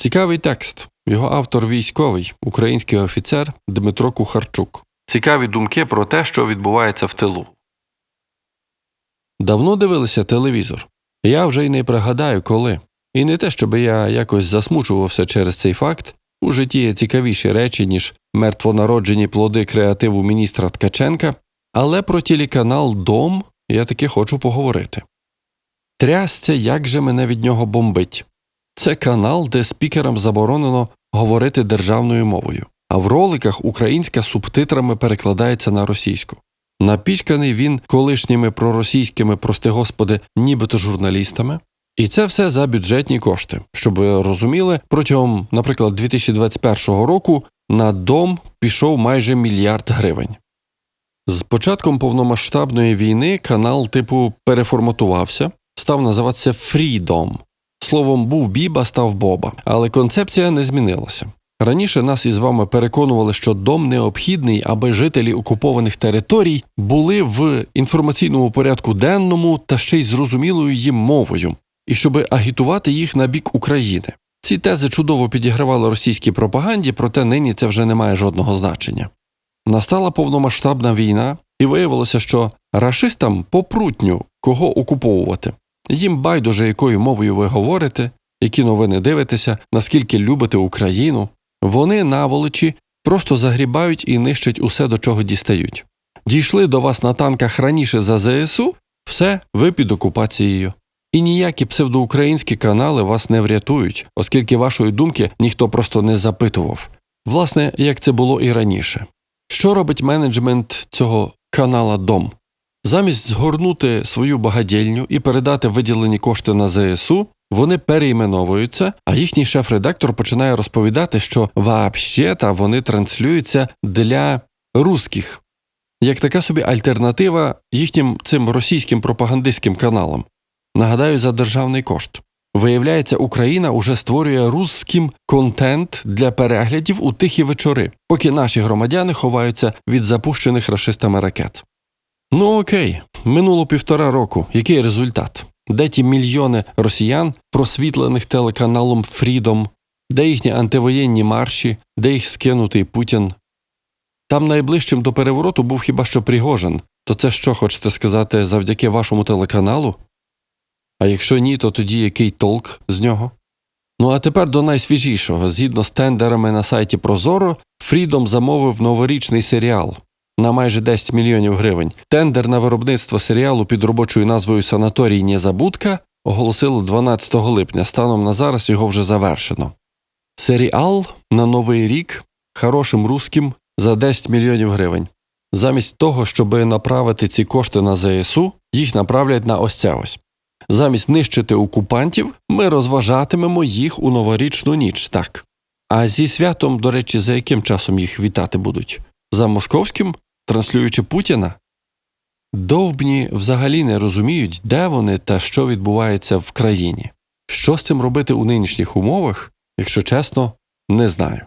Цікавий текст. Його автор військовий, український офіцер Дмитро Кухарчук. Цікаві думки про те, що відбувається в тилу. Давно дивилися телевізор. Я вже й не пригадаю, коли. І не те, щоб я якось засмучувався через цей факт. У житті є цікавіші речі, ніж мертвонароджені плоди креативу міністра Ткаченка, але про телеканал Дом я таки хочу поговорити. Трясця, як же мене від нього бомбить. Це канал, де спікерам заборонено говорити державною мовою, а в роликах українська субтитрами перекладається на російську. Напічканий він колишніми проросійськими, прости господи, нібито журналістами. І це все за бюджетні кошти. Щоб ви розуміли, протягом, наприклад, 2021 року на дом пішов майже мільярд гривень. З початком повномасштабної війни канал типу переформатувався, став називатися Freedom. Словом, був Біба, став Боба, але концепція не змінилася. Раніше нас із вами переконували, що дом необхідний, аби жителі окупованих територій були в інформаційному порядку денному та ще й зрозумілою їм мовою, і щоб агітувати їх на бік України. Ці тези чудово підігравали російській пропаганді, проте нині це вже не має жодного значення. Настала повномасштабна війна, і виявилося, що рашистам попрутню кого окуповувати. Їм байдуже, якою мовою ви говорите, які новини дивитеся, наскільки любите Україну. Вони наволочі просто загрібають і нищать усе, до чого дістають. Дійшли до вас на танках раніше за ЗСУ, все, ви під окупацією. І ніякі псевдоукраїнські канали вас не врятують, оскільки вашої думки ніхто просто не запитував. Власне, як це було і раніше. Що робить менеджмент цього канала Дом? Замість згорнути свою багадільню і передати виділені кошти на ЗСУ, вони перейменовуються, а їхній шеф-редактор починає розповідати, що вообще-та вони транслюються для русських, як така собі альтернатива їхнім цим російським пропагандистським каналам. Нагадаю, за державний кошт. Виявляється, Україна уже створює русським контент для переглядів у тихі вечори, поки наші громадяни ховаються від запущених рашистами ракет. Ну окей, минуло півтора року. Який результат? Де ті мільйони росіян, просвітлених телеканалом Freedom, де їхні антивоєнні марші, де їх скинутий Путін? Там найближчим до перевороту був хіба що Пригожин. То це що хочете сказати завдяки вашому телеканалу? А якщо ні, то тоді який толк з нього? Ну а тепер до найсвіжішого. Згідно з тендерами на сайті Прозоро, Freedom замовив новорічний серіал на майже 10 мільйонів гривень. Тендер на виробництво серіалу під робочою назвою Санаторій Незабудка оголосили 12 липня. Станом на зараз його вже завершено. Серіал на новий рік хорошим русським за 10 мільйонів гривень. Замість того, щоб направити ці кошти на ЗСУ, їх направлять на ось це ось. Замість нищити окупантів, ми розважатимемо їх у новорічну ніч, так. А зі святом, до речі, за яким часом їх вітати будуть? За московським, транслюючи Путіна? Довбні взагалі не розуміють, де вони та що відбувається в країні. Що з цим робити у нинішніх умовах, якщо чесно, не знаю.